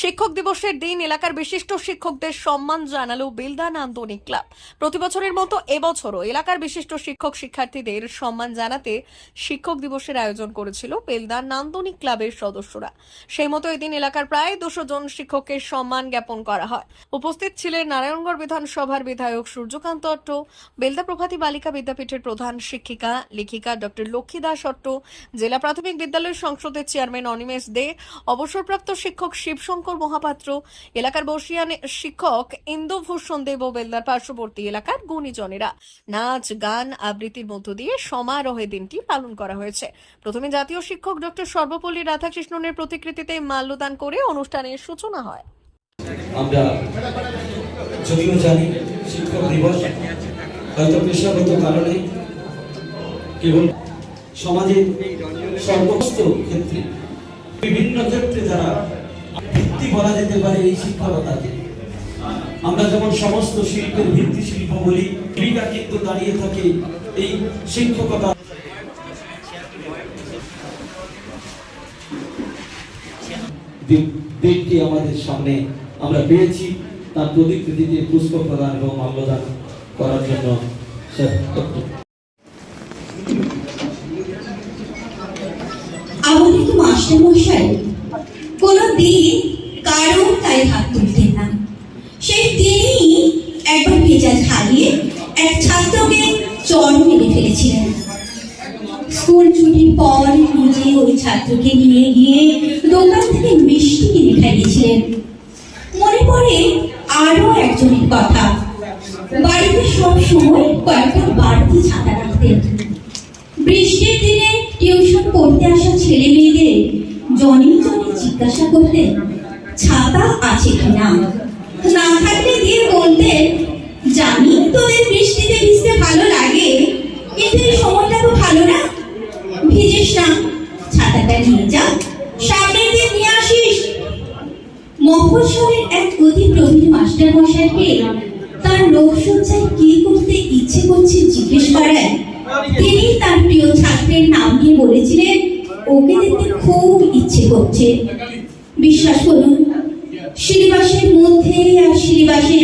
শিক্ষক দিবসের দিন এলাকার বিশিষ্ট শিক্ষকদের সম্মান জানালো বেলদা নান্দনিক ক্লাব। প্রতি বছরের মতো এবছরও এলাকার বিশিষ্ট শিক্ষক শিক্ষার্থীদের সম্মান জানাতে শিক্ষক দিবসের আয়োজন করেছিল বেলদা নান্দনিক ক্লাবের সদস্যরা। সেই মতো এদিন এলাকার প্রায় দুশো জন শিক্ষকের সম্মান জ্ঞাপন করা হয়। উপস্থিত ছিলেন নারায়ণগড় বিধানসভার বিধায়ক সূর্যকান্ত অট্ট, বেলদা প্রভাতী বালিকা বিদ্যাপীঠের প্রধান শিক্ষিকা, লেখিকা ডক্টর লক্ষ্মী দাস অট্ট, জেলা প্রাথমিক বিদ্যালয় সংসদের চেয়ারম্যান অনিমেষ দে, অবসরপ্রাপ্ত শিক্ষক শিবশঙ্কর মহাপাত্র, এলাকার বর্ষিয়ান শিক্ষক ইন্দুভূষণ দেব বেলদার পার্শ্ববর্তী এলাকার গুণীজনেরা। নাচ, গান, আবৃত্তির মধ্য দিয়ে সমারোহে দিনটি পালন করা হয়েছে। প্রথমে জাতীয় শিক্ষক ডক্টর সর্বপল্লী রাধাকৃষ্ণনের প্রতিকৃতিতে মাল্যদান করে অনুষ্ঠানের সূচনা হয়। আমরা যদিও জানি শিক্ষক দিবস হয়তো পেশাগত কারণে কেবল সমাজের সমস্ত ক্ষেত্রে বিভিন্ন ক্ষেত্রে যারা ভিত্তি বলা যেতে পারে এই শিক্ষকতাকে। আমরা যেমন সমস্ত শিল্পের ভিত্তি শিল্প বলি জীবিকা কিন্তু দাঁড়িয়ে থাকে এই শিক্ষকতা। দিনটি আমাদের সামনে আমরা পেয়েছি। তার প্রতিকৃতিতে পুষ্প প্রদান এবং মাল্যদান করার জন্য আমাদের তো মাস্টারমশাই, কোনো এক ছাত্রকে চর মেরে ফেলেছিলেন। স্কুল ছুটির পর নিজে ওই ছাত্রকে নিয়ে গিয়ে দোকান থেকে মিষ্টি কিনে খাইয়েছিলেন। মনে পড়ে আরও একজনের কথা। বাড়িতে সব সময় কয়েকটা বাড়তি ছাতা রাখতেন। বৃষ্টির দিনে টিউশন পড়তে আসা ছেলে মেয়েদের জনি জনি জিজ্ঞাসা করতেন, ছাতা আছে কিনা না? থাকলে দিয়ে বলতেন, জানি তোদের এই সময়টা তো ভালো না? ভিজিস না ছাতাটা নিয়ে যা। সামনের দিন নিয়ে আসিস। মফস্বলের এক অতি প্রবীণ মাস্টার মশাইকে তার লোকসজ্জায় কি করতে ইচ্ছে করছে জিজ্ঞেস করায় তিনি তার প্রিয় ছাত্রের নাম নিয়ে বলেছিলেন, ওকে দেখতে খুব ইচ্ছে করছে। বিশ্বাস করুন শ্রীবাসের মধ্যে আর শ্রীবাসের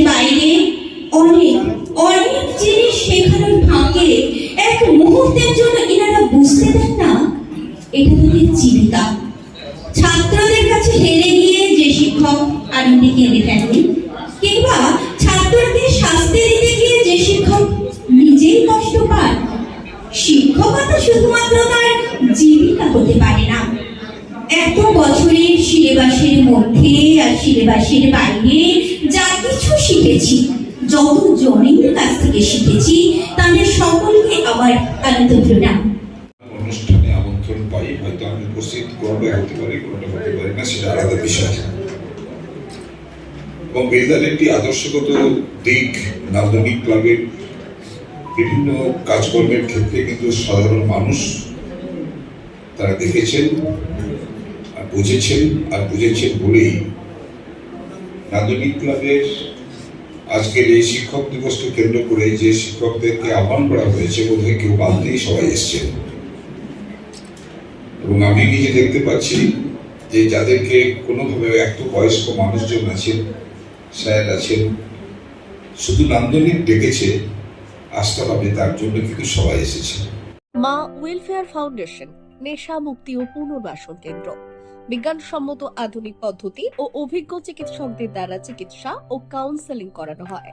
হেরে গিয়ে যে শিক্ষক আনন্দে কেঁদে ফেলেন কিংবা ছাত্রদের শাস্তি দিতে গিয়ে যে শিক্ষক নিজেই কষ্ট পান শিক্ষকতা শুধুমাত্র তার জীবিকা হতে পারে না। এত বছরের সিলেবাসের মধ্যে আর সিলেবাসের বাইরে যা কিছু শিখেছি যত জনের কাছ থেকে শিখেছি, তাদের সকলকে আবার আনন্দ প্রণাম। অনুষ্ঠানে আমন্ত্রণ পাই, হয়তো আমি উপস্থিত কোনোটা হতে পারি। সেটা আলাদা বিষয়। এবং বেলদার একটি আদর্শগত দিক, নান্দনিক ক্লাবের বিভিন্ন কাজকর্মের ক্ষেত্রে কিন্তু সাধারণ মানুষ তারা দেখেছেন আর বুঝেছেন আর বুঝেছেন বলেই নান্দনিক ক্লাবের আজকের এই শিক্ষক দিবসকে কেন্দ্র করে যে শিক্ষকদেরকে আহ্বান করা হয়েছে, বোধহয় কেউ বাদতেই সবাই এসছেন। এবং আমি নিজে দেখতে পাচ্ছি যে যাদেরকে কোনোভাবে এত বয়স্ক মানুষজন আছেন, স্যার আছেন, শুধু নান্দনিক ডেকেছে, আস্থা পাবে তার জন্য কিন্তু সবাই এসেছে। মা ওয়েলফেয়ার ফাউন্ডেশন, নেশা মুক্তি ও পুনর্বাসন কেন্দ্র। বিজ্ঞানসম্মত আধুনিক পদ্ধতি ও অভিজ্ঞ চিকিৎসকদের দ্বারা চিকিৎসা ও কাউন্সেলিং করানো হয়।